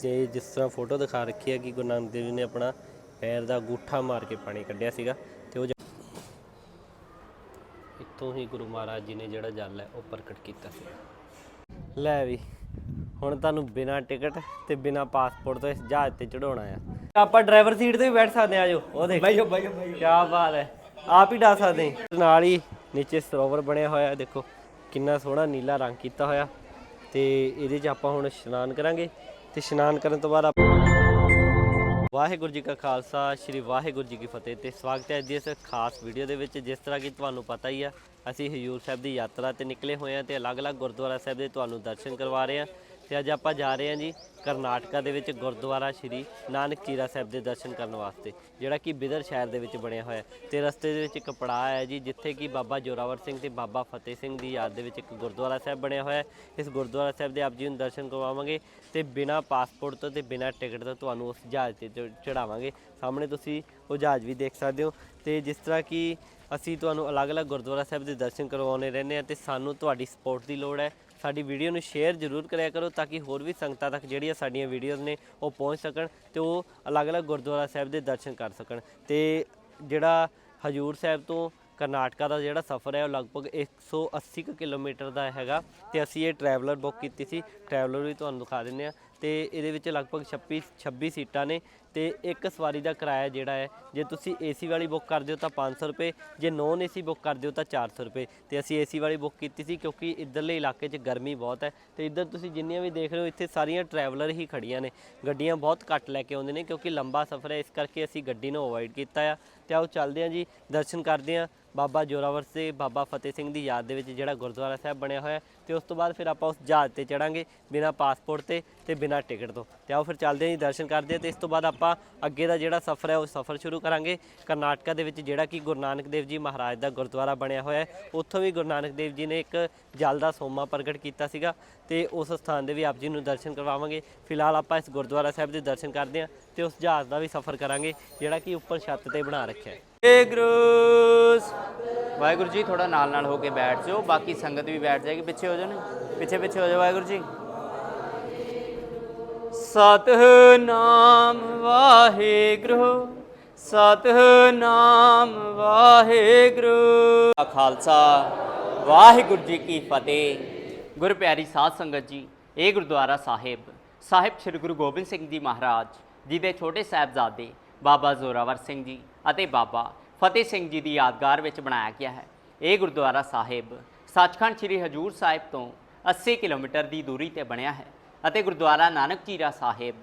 ਜੇ ਜਿਸ ਤਰ੍ਹਾਂ ਫੋਟੋ ਦਿਖਾ ਰੱਖੀ ਹੈ ਕਿ ਗੁਰੂ ਨਾਨਕ ਦੇਵ ਜੀ ਨੇ ਆਪਣਾ ਪੈਰ ਦਾ ਅੰਗੂਠਾ ਮਾਰ ਕੇ ਪਾਣੀ ਕੱਢਿਆ ਸੀਗਾ ਤੇ ਉਹ ਜ- ਇੱਥੋਂ ਹੀ ਗੁਰੂ ਮਹਾਰਾਜ ਜੀ ਨੇ ਜਿਹੜਾ ਜਲ ਹੈ ਉਹ ਪ੍ਰਗਟ ਕੀਤਾ ਸੀ। ਲੈ ਵੀ ਹੁਣ ਤੁਹਾਨੂੰ ਬਿਨਾ ਟਿਕਟ ਤੇ ਬਿਨਾ ਪਾਸਪੋਰਟ ਤੋਂ ਇਸ ਜਹਾਜ਼ ਤੇ ਚੜਾਉਣਾ ਆ। ਆਪਾਂ ਡਰਾਈਵਰ ਸੀਟ ਤੇ ਵੀ ਬੈਠ ਸਕਦੇ ਆ ਆਜੋ ਉਹ ਦੇਖ। ਬਾਈਓ ਬਾਈਓ ਕੀ ਬਾਤ ਹੈ। ਆਪ ਹੀ ਡਾ ਸਕਦੇ ਹਾਂ। ਨਾਲ ਹੀ ਨੀਚੇ ਸਰੋਵਰ ਬਣਿਆ ਹੋਇਆ ਹੈ ਦੇਖੋ ਕਿੰਨਾ ਸੋਹਣਾ ਨੀਲਾ ਰੰਗ ਕੀਤਾ ਹੋਇਆ। ਤੇ ਇਹਦੇ 'ਚ ਆਪਾਂ ਹੁਣ ਇਸ਼ਨਾਨ ਕਰਾਂਗੇ। ਤੇ ਇਸ਼ਨਾਨ ਕਰਨ ਤੋਂ ਬਾਅਦ ਆਪਾਂ ਵਾਹਿਗੁਰੂ ਜੀ ਕਾ ਖਾਲਸਾ, ਸ੍ਰੀ ਵਾਹਿਗੁਰੂ ਜੀ ਕੀ ਫਤਿਹ ਤੇ ਸਵਾਗਤ ਹੈ ਅੱਜ ਇਸ ਖਾਸ ਵੀਡੀਓ ਦੇ ਵਿੱਚ, ਜਿਸ ਤਰ੍ਹਾਂ ਕਿ ਤੁਹਾਨੂੰ ਪਤਾ ਹੀ ਆ, ਅਸੀਂ ਹਜੂਰ ਸਾਹਿਬ ਦੀ ਯਾਤਰਾ ਤੇ ਨਿਕਲੇ ਹੋਏ ਹਾਂ ਤੇ ਅਲੱਗ-ਅਲੱਗ ਗੁਰਦੁਆਰਾ ਸਾਹਿਬ ਦੇ ਤੁਹਾਨੂੰ ਦਰਸ਼ਨ ਕਰਵਾ ਰਹੇ ਹਾਂ। ਤੇ ਅੱਜ ਆਪਾਂ ਜਾ ਰਹੇ ਹਾਂ ਜੀ ਕਰਨਾਟਕਾ ਦੇ ਵਿੱਚ ਗੁਰਦੁਆਰਾ ਸ੍ਰੀ ਨਾਨਕ ਚੀਰਾ ਸਾਹਿਬ ਦੇ ਦਰਸ਼ਨ ਕਰਨ ਵਾਸਤੇ, ਜਿਹੜਾ ਕਿ ਬਿਦਰ ਸ਼ਹਿਰ ਦੇ ਵਿੱਚ ਬਣਿਆ ਹੋਇਆ ਹੈ ਤੇ ਰਸਤੇ ਦੇ ਵਿੱਚ ਇੱਕ ਪੜਾਅ ਹੈ ਜੀ, ਜਿੱਥੇ ਕਿ ਬਾਬਾ ਜੋਰਾਵਰ ਸਿੰਘ ਤੇ ਬਾਬਾ ਫਤਿਹ ਸਿੰਘ ਦੀ ਯਾਦ ਦੇ ਵਿੱਚ ਇੱਕ ਗੁਰਦੁਆਰਾ ਸਾਹਿਬ ਬਣਿਆ ਹੋਇਆ ਇਸ ਗੁਰਦੁਆਰਾ ਸਾਹਿਬ ਦੇ ਆਪ ਜੀ ਨੂੰ ਦਰਸ਼ਨ ਕਰਵਾਵਾਂਗੇ ਤੇ ਬਿਨਾ ਪਾਸਪੋਰਟ ਤੋਂ ਤੇ ਬਿਨਾ ਟਿਕਟ ਤੋਂ ਤੁਹਾਨੂੰ ਉਸ ਜਹਾਜ਼ ਤੇ ਚ- ਚੜਾਵਾਂਗੇ ਸਾਹਮਣੇ ਤੁਸੀਂ ਉਹ ਜਹਾਜ਼ ਵੀ ਦੇਖ ਸਕਦੇ ਹੋ ਤੇ ਜਿਸ ਤਰ੍ਹਾਂ ਕਿ ਅਸੀਂ ਤੁਹਾਨੂੰ ਅਲੱਗ-ਅਲੱਗ ਗੁਰਦੁਆਰਾ ਸਾਹਿਬ ਦੇ ਦਰਸ਼ਨ ਕਰਵਾਉਣੇ ਰਹਿੰਦੇ ਆ ਤੇ ਸਾਨੂੰ ਤੁਹਾਡੀ ਸਪੋਰਟ ਦੀ ਲੋੜ ਹੈ। ਸਾਡੀ ਵੀਡੀਓ ਨੂੰ ਸ਼ੇਅਰ ਜ਼ਰੂਰ ਕਰਿਆ ਕਰੋ ਤਾਂ ਕਿ ਹੋਰ ਵੀ ਸੰਗਤਾਂ ਤੱਕ ਜਿਹੜੀਆਂ ਸਾਡੀਆਂ ਵੀਡੀਓਜ਼ ਨੇ ਉਹ ਪਹੁੰਚ ਸਕਣ ਤੇ ਉਹ ਅਲੱਗ-ਅਲੱਗ ਗੁਰਦੁਆਰਾ ਸਾਹਿਬ ਦੇ ਦਰਸ਼ਨ ਕਰ ਸਕਣ। ਤੇ ਜਿਹੜਾ ਹਜੂਰ ਸਾਹਿਬ ਤੋਂ ਕਰਨਾਟਕਾ ਦਾ ਜਿਹੜਾ ਸਫ਼ਰ ਹੈ ਉਹ ਲਗਭਗ 180 ਕੁ ਕਿਲੋਮੀਟਰ ਦਾ ਹੈਗਾ ਤੇ ਅਸੀਂ ਇਹ ਟਰੈਵਲਰ ਬੁੱਕ ਕੀਤੀ ਸੀ। ਟਰੈਵਲਰ ਵੀ ਤੁਹਾਨੂੰ ਦਿਖਾ ਦਿੰਦੇ ਆ ਤੇ ਇਹਦੇ ਵਿੱਚ ਲਗਭਗ 26 26 ਸੀਟਾਂ ਨੇ ਤੇ ਇੱਕ ਸਵਾਰੀ ਦਾ ਕਿਰਾਇਆ ਜਿਹੜਾ ਹੈ, ਜੇ ਤੁਸੀਂ ਏਸੀ ਵਾਲੀ ਬੁੱਕ ਕਰਦੇ ਹੋ ਤਾਂ 500 ਰੁਪਏ, ਜੇ ਨੋਨ ਏਸੀ ਬੁੱਕ ਕਰਦੇ ਹੋ ਤਾਂ 400 ਰੁਪਏ। ਤੇ ਅਸੀਂ ਏਸੀ ਵਾਲੀ ਬੁੱਕ ਕੀਤੀ ਸੀ ਕਿਉਂਕਿ ਇੱਧਰਲੇ ਇਲਾਕੇ 'ਚ ਗਰਮੀ ਬਹੁਤ ਹੈ ਤੇ ਇੱਧਰ ਤੁਸੀਂ ਜਿੰਨੀਆਂ ਵੀ ਦੇਖ ਰਹੇ ਹੋ, ਇੱਥੇ ਸਾਰੀਆਂ ਟਰੈਵਲਰ ਹੀ ਖੜੀਆਂ ਨੇ। ਗੱਡੀਆਂ ਬਹੁਤ ਘੱਟ ਲੈ ਕੇ ਆਉਂਦੇ ਨੇ ਕਿਉਂਕਿ ਲੰਬਾ ਸਫ਼ਰ ਹੈ, ਇਸ ਕਰਕੇ ਅਸੀਂ ਗੱਡੀ ਨੂੰ ਅਵੋਇਡ ਕੀਤਾ ਆ। ਤੇ ਆਓ ਚੱਲਦੇ ਹਾਂ ਜੀ, ਦਰਸ਼ਨ ਕਰਦੇ ਹਾਂ। ਬਾਬਾ ਜੋਰਾਵਰ ਸਿੰਘ ਬਾਬਾ ਫਤਿਹ ਸਿੰਘ ਦੀ ਯਾਦ ਦੇ ਵਿੱਚ ਜਿਹੜਾ ਗੁਰਦੁਆਰਾ ਸਾਹਿਬ ਬਣਿਆ ਹੋਇਆ ਹੈ ਤੇ ਉਸ ਤੋਂ ਬਾਅਦ ਫਿਰ ਆਪਾਂ ਉਸ ਜਹਾਜ਼ ਤੇ ਚੜਾਂਗੇ ਬਿਨਾ ਪਾਸਪੋਰਟ ਤੇ ਤੇ ਬਿਨਾ ਟਿਕਟ ਤੋਂ। ਤੇ ਆਓ ਫਿਰ ਚੱਲਦੇ ਹਾਂ ਜੀ ਦਰਸ਼ਨ ਕਰਦੇ ਹਾਂ ਤੇ ਇਸ ਤੋਂ ਬਾਅਦ ਆਪਾਂ ਅੱਗੇ ਦਾ ਜਿਹੜਾ ਸਫ਼ਰ ਹੈ ਉਹ ਸਫ਼ਰ ਸ਼ੁਰੂ ਕਰਾਂਗੇ। ਕਰਨਾਟਕਾ ਦੇ ਵਿੱਚ ਜਿਹੜਾ ਕਿ ਗੁਰੂ ਨਾਨਕ ਦੇਵ ਜੀ ਮਹਾਰਾਜ ਦਾ ਗੁਰਦੁਆਰਾ ਬਣਿਆ ਹੋਇਆ ਹੈ, ਉੱਥੋਂ ਵੀ ਗੁਰੂ ਨਾਨਕ ਦੇਵ ਜੀ ਨੇ ਇੱਕ ਜਲ ਦਾ ਸੋਮਾ ਪ੍ਰਗਟ ਕੀਤਾ ਸੀਗਾ ਤੇ ਉਸ ਸਥਾਨ ਦੇ ਵੀ ਆਪ ਜੀ ਨੂੰ ਦਰਸ਼ਨ ਕਰਵਾਵਾਂਗੇ। ਫਿਲਹਾਲ ਆਪਾਂ ਇਸ ਗੁਰਦੁਆਰਾ ਸਾਹਿਬ ਦੇ ਦਰਸ਼ਨ ਕਰਦੇ ਹਾਂ ਤੇ ਉਸ ਜਹਾਜ਼ ਦਾ ਵੀ ਸਫ਼ਰ ਕਰਾਂਗੇ, ਜਿਹੜਾ ਕਿ ਉੱਪਰ ਛੱਤ ਤੇ ਬਣਾ ਰੱਖਿਆ ਹੈ। ਵਾਹਿਗੁਰੂ ਵਾਹਿਗੁਰੂ ਜੀ ਥੋੜਾ ਨਾਲ ਨਾਲ ਹੋ ਕੇ ਬੈਠ ਜਾਓ, ਬਾਕੀ ਸੰਗਤ ਵੀ ਬੈਠ ਜਾਏਗੀ, ਪਿੱਛੇ ਹੋ ਜਾਓ ਨਾ ਪਿੱਛੇ ਪਿੱਛੇ ਹੋ ਜਾਓ, ਵਾਹਿਗੁਰੂ ਜੀ। ਸਤਿਨਾਮ ਵਾਹਿਗੁਰੂ, ਸਤਨਾਮ ਵਾਹਿਗੁਰੂ। ਕਾ ਖਾਲਸਾ, ਵਾਹਿਗੁਰੂ ਜੀ ਕੀ ਫਤਿਹ। ਗੁਰ ਪਿਆਰੀ ਸਾਧ ਸੰਗਤ ਜੀ, ਇਹ ਗੁਰਦੁਆਰਾ ਸਾਹਿਬ ਸਾਹਿਬ ਸ੍ਰੀ ਗੁਰੂ ਗੋਬਿੰਦ ਸਿੰਘ ਜੀ ਮਹਾਰਾਜ ਜੀ ਦੇ ਛੋਟੇ ਸਾਹਿਬਜ਼ਾਦੇ ਬਾਬਾ ਜ਼ੋਰਾਵਰ ਸਿੰਘ ਜੀ ਅਤੇ ਬਾਬਾ ਫਤਿਹ ਸਿੰਘ ਜੀ ਦੀ ਯਾਦਗਾਰ ਵਿੱਚ ਬਣਾਇਆ ਗਿਆ ਹੈ। ਇਹ ਗੁਰਦੁਆਰਾ ਸਾਹਿਬ ਸੱਚਖੰਡ ਸ੍ਰੀ ਹਜੂਰ ਸਾਹਿਬ ਤੋਂ 80 ਕਿਲੋਮੀਟਰ ਦੀ ਦੂਰੀ ਤੇ ਬਣਿਆ ਹੈ। ਅਤੇ ਗੁਰਦੁਆਰਾ ਨਾਨਕ ਚੀਰਾ ਸਾਹਿਬ,